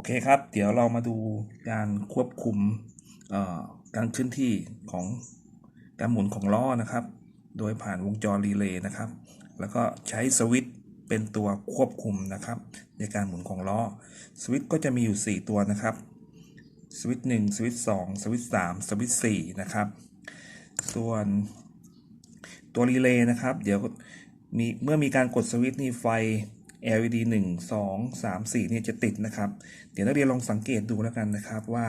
โอเคครับ เดี๋ยวเรามาดูการควบคุมการเคลื่อนที่ของการหมุนของล้อนะครับ โดยผ่านวงจรรีเลย์นะครับ แล้วก็ใช้สวิตช์เป็นตัวควบคุมนะครับ ในการหมุนของล้อ สวิตช์ก็จะมีอยู่ 4 ตัวนะครับ สวิตช์หนึ่งสวิตช์สองสวิตช์สามสวิตช์สี่นะครับ ส่วนตัวรีเลย์นะครับ เดี๋ยวมีเมื่อมีการกดสวิตช์นี่ไฟ LED 1 2 3 4เนี่ยจะติดนะครับ เดี๋ยวนักเรียนลองสังเกตดูแล้วกันนะครับว่า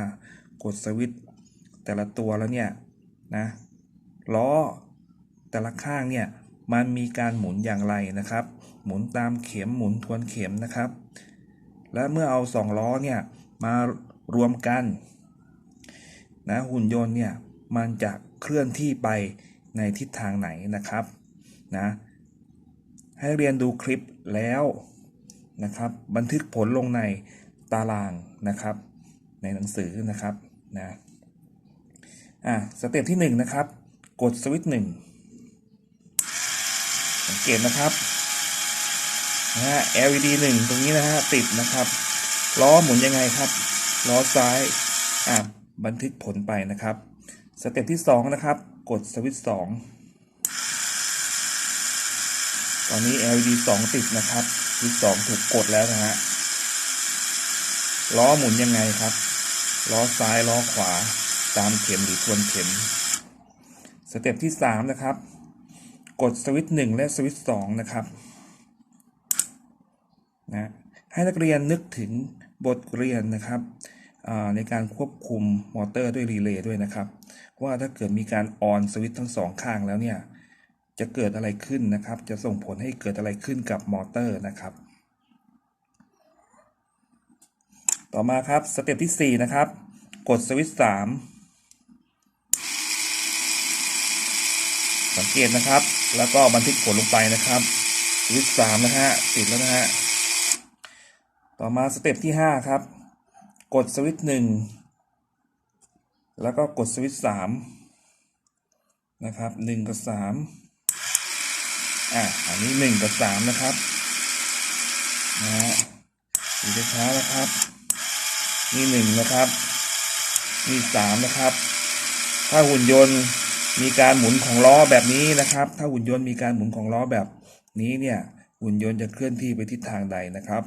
กดสวิตช์แต่ละตัวแล้วเนี่ยนะล้อแต่ละข้างเนี่ยมันมีการหมุนอย่างไรนะครับ หมุนตามเข็มหมุนทวนเข็มนะครับ และเมื่อเอาสองล้อเนี่ยมารวมกันนะหุ่นยนต์เนี่ยมันจะเคลื่อนที่ไปในทิศทางไหนนะครับนะ ให้นักเรียนดูคลิปแล้วนะครับบันทึกผลลงในตารางนะครับ ในหนังสือนะครับนะอะสเต็ปที่1นะครับ กดสวิตช์หนึ่งสังเกตนะครับนะฮะ LED 1 ตรงนี้นะฮะติดนะครับล้อหมุนยังไงครับล้อซ้ายอะบันทึกผลไปนะครับ สเต็ปที่ 2 นะครับ กดสวิตช์2 ตอนนี้ LED 2ติดนะครับสวิตช์2ถูกกดแล้วนะฮะ ล้อหมุนยังไงครับ ล้อซ้ายล้อขวาตามเข็มหรือทวนเข็ม สเต็ปที่ 3 นะครับ กดสวิตช์1และสวิตช์2นะครับ นะ ให้นักเรียนนึกถึงบทเรียนนะครับในการควบคุมมอเตอร์ด้วยรีเลย์ด้วยนะครับ ว่าถ้าเกิดมีการออนสวิตช์ทั้งสองข้างแล้วเนี่ย จะเกิดอะไรขึ้นนะครับ จะส่งผลให้เกิดอะไรขึ้นกับมอเตอร์นะครับ ต่อมาครับสเต็ปที่ 4 นะครับ กดสวิตช์3สังเกตนะครับ แล้วก็บันทึกผลลงไปนะครับสวิตช์3นะฮะติดแล้วนะฮะต่อมาสเต็ปที่ 5 ครับ กดสวิตช์1แล้วก็กดสวิตช์3นะครับ1กับ3 อะอันนี้1กับ3นะครับนะฮะดูช้าๆนะครับ นี่หนึ่งนะครับ นี่สามนะครับ ถ้าหุ่นยนต์มีการหมุนของล้อแบบนี้นะครับ ถ้าหุ่นยนต์มีการหมุนของล้อแบบนี้เนี่ย หุ่นยนต์จะเคลื่อนที่ไปทิศทางใดนะครับ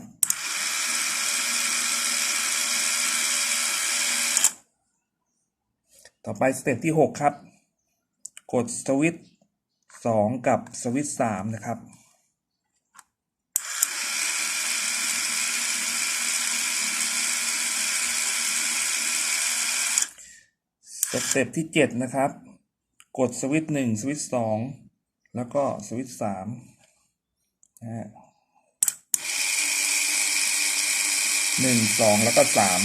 ต่อไปสเต็ปที่ 6 ครับ กดสวิตช์ 2กับสวิตช์3นะครับ สเต็ปที่7นะครับ กดสวิตช์1สวิตช์2แล้วก็สวิตช์3นะฮะหนึ่งสองแล้วก็สาม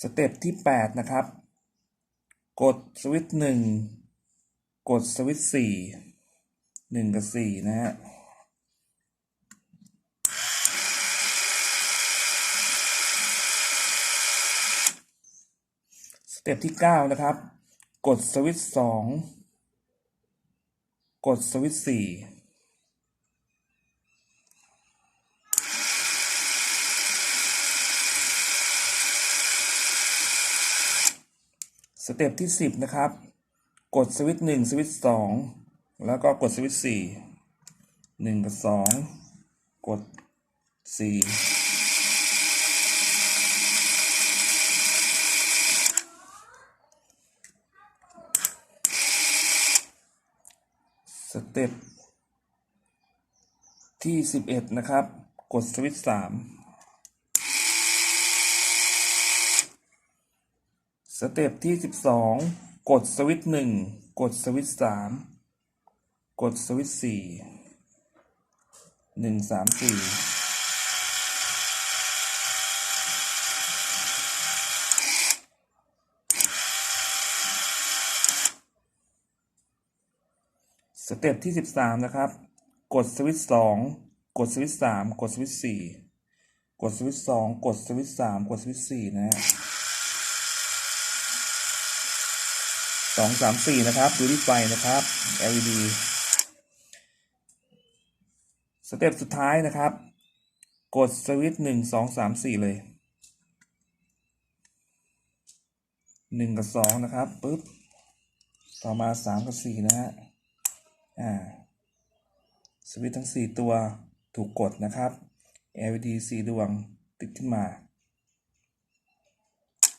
สเต็ปที่8นะครับ กดสวิตช์1 กดสวิตช์4 1กับ4นะฮะสเต็ปที่9นะครับ กดสวิตช์2กดสวิตช์4สเต็ปที่10นะครับ กดสวิตช์หนึ่งสวิตช์สองแล้วก็กดสวิตช์สี่หนึ่งกับสองกดสี่สเต็ปที่สิบเอ็ดนะครับ กดสวิตช์สามสเต็ปที่สิบสอง กดสวิตช์1กดสวิตช์3กดสวิตช์4 1 3 4สเต็ปที่13นะครับ กดสวิตช์2กดสวิตช์3กดสวิตช์4กดสวิตช์2กดสวิตช์3กดสวิตช์4นะฮะ สองสามสี่นะครับดูที่ไฟนะครับ LED สเต็ปสุดท้ายนะครับ กดสวิตช์หนึ่งสองสามสี่เลยหนึ่งกับสองนะครับปุ๊บต่อมาสามกับสี่นะฮะอ่าสวิตช์ทั้งสี่ตัวถูกกดนะครับ LED สีดวงติดขึ้นมา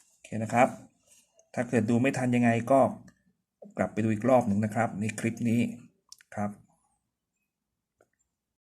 โอเคนะครับ ถ้าเกิดดูไม่ทันยังไงก็กลับไปดูอีกรอบหนึ่งนะครับ ในคลิปนี้ครับ